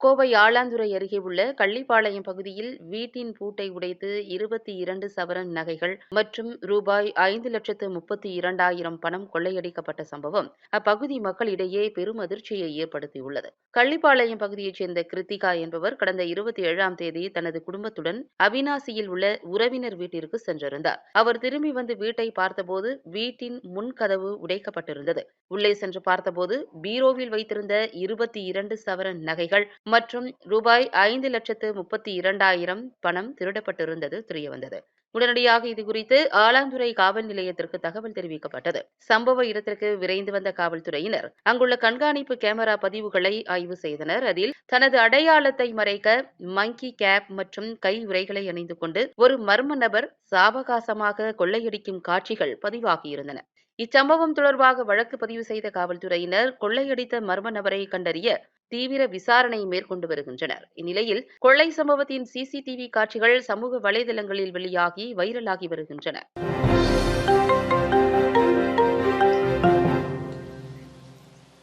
கோவை ஆலாந்துறை அருகே உள்ள கள்ளிப்பாளையம் பகுதியில் வீட்டின் பூட்டை உடைத்து இருபத்தி இரண்டு சவரன் நகைகள் மற்றும் ரூபாய் ஐந்து லட்சத்து முப்பத்தி இரண்டாயிரம் பணம் கொள்ளையடிக்கப்பட்ட சம்பவம் அப்பகுதி மக்களிடையே பெரும் அதிர்ச்சியை ஏற்படுத்தியுள்ளது. கள்ளிப்பாளையம் பகுதியைச் சேர்ந்த கிருத்திகா என்பவர் கடந்த இருபத்தி ஏழாம் தேதி தனது குடும்பத்துடன் அவினாசியில் உள்ள உறவினர் வீட்டிற்கு சென்றிருந்தார். அவர் திரும்பி வந்து வீட்டை பார்த்தபோது வீட்டின் முன்கதவு உடைக்கப்பட்டிருந்தது. உள்ளே சென்று பார்த்தபோது பீரோவில் வைத்திருந்த இருபத்தி இரண்டு சவரன் நகைகள் மற்றும் ரூபாய் ஐந்து லட்சத்து முப்பத்தி இரண்டாயிரம் பணம் திருடப்பட்டிருந்தது தெரியவந்தது. உடனடியாக இதுகுறித்து ஆலாந்துறை காவல் நிலையத்திற்கு தகவல் தெரிவிக்கப்பட்டது. சம்பவ இடத்திற்கு விரைந்து வந்த காவல்துறையினர் அங்குள்ள கண்காணிப்பு கேமரா பதிவுகளை ஆய்வு செய்தனர். அதில் தனது அடையாளத்தை மறைக்க மங்கி கேப் மற்றும் கை உரைகளை அணிந்து கொண்டு ஒரு மர்ம நபர் சாவகாசமாக கொள்ளையடிக்கும் காட்சிகள் பதிவாகியிருந்தன. இச்சம்பவம் தொடர்பாக வழக்கு பதிவு செய்த காவல்துறையினர் கொள்ளையடித்த மர்ம நபரை கண்டறிய தீவிர விசாரணை மேற்கொண்டு வருகின்றனர். இந்நிலையில் கொள்ளை சம்பவத்தின் சிசிடிவி காட்சிகள் சமூக வலைதளங்களில் வெளியாகி வைரலாகி வருகின்றன.